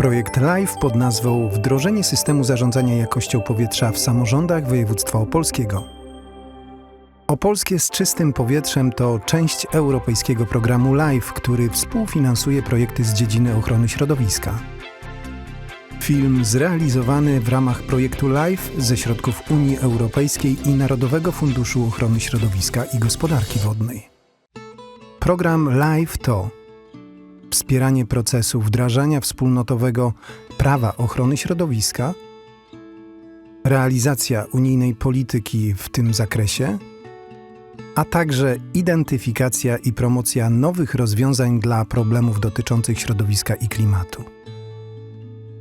Projekt LIFE pod nazwą Wdrożenie systemu zarządzania jakością powietrza w samorządach województwa opolskiego. Opolskie z czystym powietrzem to część europejskiego programu LIFE, który współfinansuje projekty z dziedziny ochrony środowiska. Film zrealizowany w ramach projektu LIFE ze środków Unii Europejskiej i Narodowego Funduszu Ochrony Środowiska i Gospodarki Wodnej. Program LIFE to wspieranie procesu wdrażania wspólnotowego prawa ochrony środowiska, realizacja unijnej polityki w tym zakresie, a także identyfikacja i promocja nowych rozwiązań dla problemów dotyczących środowiska i klimatu.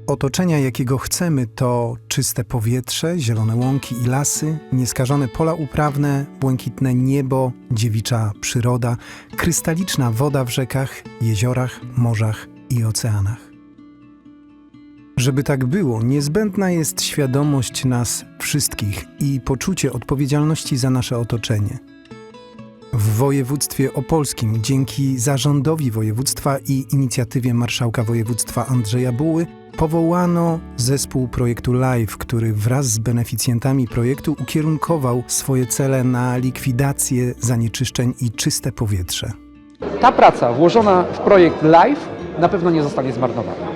Otoczenia, jakiego chcemy, to czyste powietrze, zielone łąki i lasy, nieskażone pola uprawne, błękitne niebo, dziewicza przyroda, krystaliczna woda w rzekach, jeziorach, morzach i oceanach. Żeby tak było, niezbędna jest świadomość nas wszystkich i poczucie odpowiedzialności za nasze otoczenie. W województwie opolskim, dzięki zarządowi województwa i inicjatywie marszałka województwa Andrzeja Buły, powołano zespół projektu LIFE, który wraz z beneficjentami projektu ukierunkował swoje cele na likwidację zanieczyszczeń i czyste powietrze. Ta praca włożona w projekt LIFE na pewno nie zostanie zmarnowana.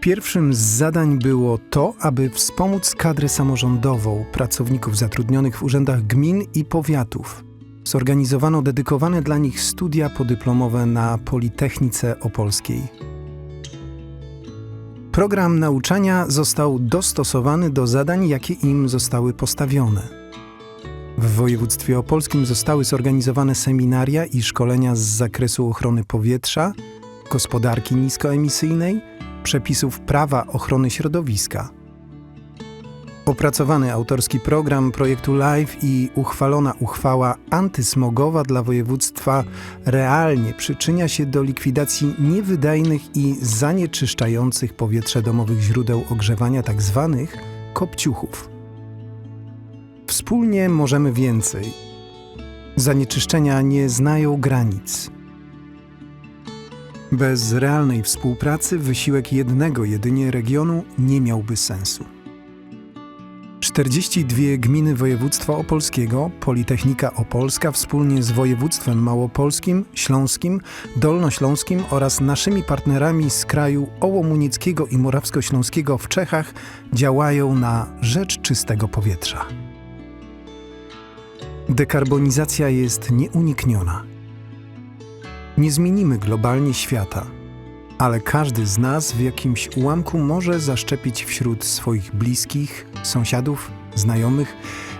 Pierwszym z zadań było to, aby wspomóc kadrę samorządową pracowników zatrudnionych w urzędach gmin i powiatów. Zorganizowano dedykowane dla nich studia podyplomowe na Politechnice Opolskiej. Program nauczania został dostosowany do zadań, jakie im zostały postawione. W województwie opolskim zostały zorganizowane seminaria i szkolenia z zakresu ochrony powietrza, gospodarki niskoemisyjnej, przepisów prawa ochrony środowiska. Opracowany autorski program projektu LIFE i uchwalona uchwała antysmogowa dla województwa realnie przyczynia się do likwidacji niewydajnych i zanieczyszczających powietrze domowych źródeł ogrzewania tzw. kopciuchów. Wspólnie możemy więcej. Zanieczyszczenia nie znają granic. Bez realnej współpracy wysiłek jednego jedynie regionu nie miałby sensu. 42 gminy województwa opolskiego, Politechnika Opolska wspólnie z województwem małopolskim, śląskim, dolnośląskim oraz naszymi partnerami z kraju ołomunieckiego i morawsko-śląskiego w Czechach działają na rzecz czystego powietrza. Dekarbonizacja jest nieunikniona. Nie zmienimy globalnie świata, ale każdy z nas w jakimś ułamku może zaszczepić wśród swoich bliskich, sąsiadów, znajomych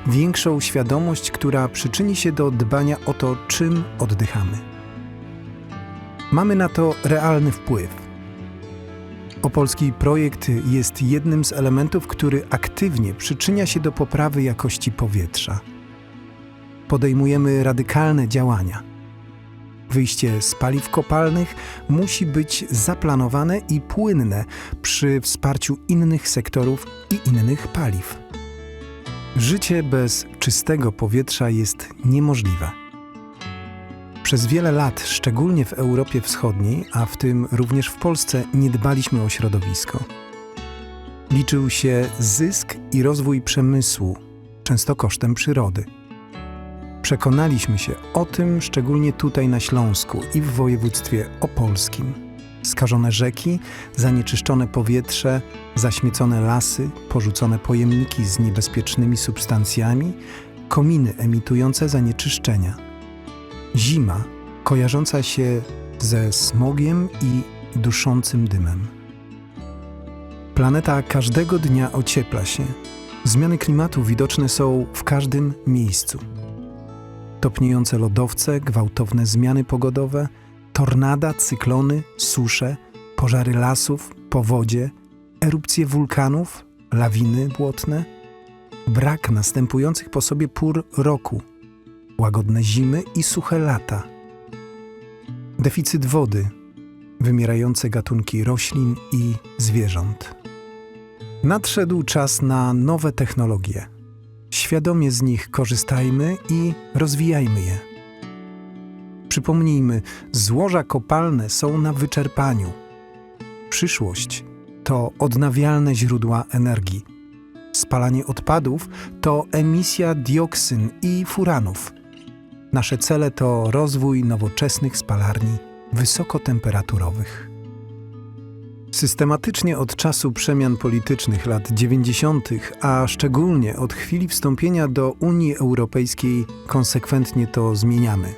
większą świadomość, która przyczyni się do dbania o to, czym oddychamy. Mamy na to realny wpływ. Opolski projekt jest jednym z elementów, który aktywnie przyczynia się do poprawy jakości powietrza. Podejmujemy radykalne działania. Wyjście z paliw kopalnych musi być zaplanowane i płynne przy wsparciu innych sektorów i innych paliw. Życie bez czystego powietrza jest niemożliwe. Przez wiele lat, szczególnie w Europie Wschodniej, a w tym również w Polsce, nie dbaliśmy o środowisko. Liczył się zysk i rozwój przemysłu, często kosztem przyrody. Przekonaliśmy się o tym szczególnie tutaj na Śląsku i w województwie opolskim. Skażone rzeki, zanieczyszczone powietrze, zaśmiecone lasy, porzucone pojemniki z niebezpiecznymi substancjami, kominy emitujące zanieczyszczenia. Zima kojarząca się ze smogiem i duszącym dymem. Planeta każdego dnia ociepla się. Zmiany klimatu widoczne są w każdym miejscu topniejące lodowce, gwałtowne zmiany pogodowe, tornada, cyklony, susze, pożary lasów, powodzie, erupcje wulkanów, lawiny błotne, brak następujących po sobie pór roku, łagodne zimy i suche lata, deficyt wody, wymierające gatunki roślin i zwierząt. Nadszedł czas na nowe technologie. Świadomie z nich korzystajmy i rozwijajmy je. Przypomnijmy, złoża kopalne są na wyczerpaniu. Przyszłość to odnawialne źródła energii. Spalanie odpadów to emisja dioksyn i furanów. Nasze cele to rozwój nowoczesnych spalarni wysokotemperaturowych. Systematycznie od czasu przemian politycznych lat 90., a szczególnie od chwili wstąpienia do Unii Europejskiej, konsekwentnie to zmieniamy.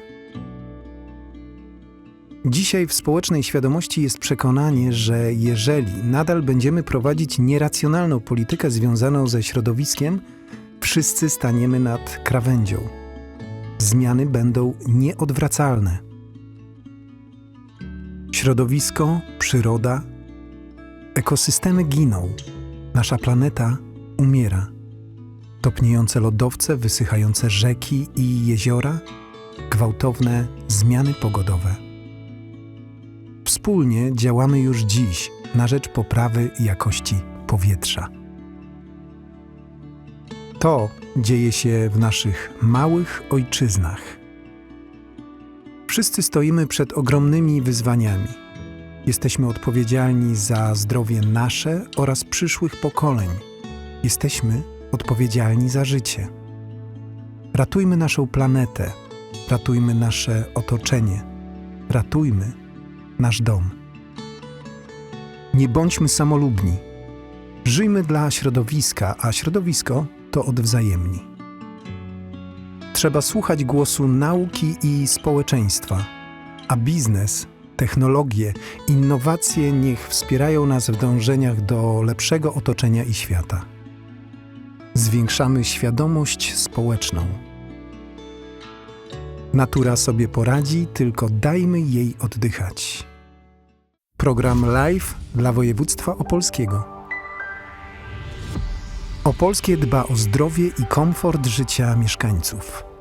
Dzisiaj w społecznej świadomości jest przekonanie, że jeżeli nadal będziemy prowadzić nieracjonalną politykę związaną ze środowiskiem, wszyscy staniemy nad krawędzią. Zmiany będą nieodwracalne. Środowisko, przyroda, ekosystemy giną. Nasza planeta umiera. Topniejące lodowce, wysychające rzeki i jeziora, gwałtowne zmiany pogodowe. Wspólnie działamy już dziś na rzecz poprawy jakości powietrza. To dzieje się w naszych małych ojczyznach. Wszyscy stoimy przed ogromnymi wyzwaniami. Jesteśmy odpowiedzialni za zdrowie nasze oraz przyszłych pokoleń. Jesteśmy odpowiedzialni za życie. Ratujmy naszą planetę, ratujmy nasze otoczenie, ratujmy nasz dom. Nie bądźmy samolubni. Żyjmy dla środowiska, a środowisko to odwzajemni. Trzeba słuchać głosu nauki i społeczeństwa, a biznes, technologie, innowacje niech wspierają nas w dążeniach do lepszego otoczenia i świata. Zwiększamy świadomość społeczną. Natura sobie poradzi, tylko dajmy jej oddychać. Program Live dla województwa opolskiego. Opolskie dba o zdrowie i komfort życia mieszkańców.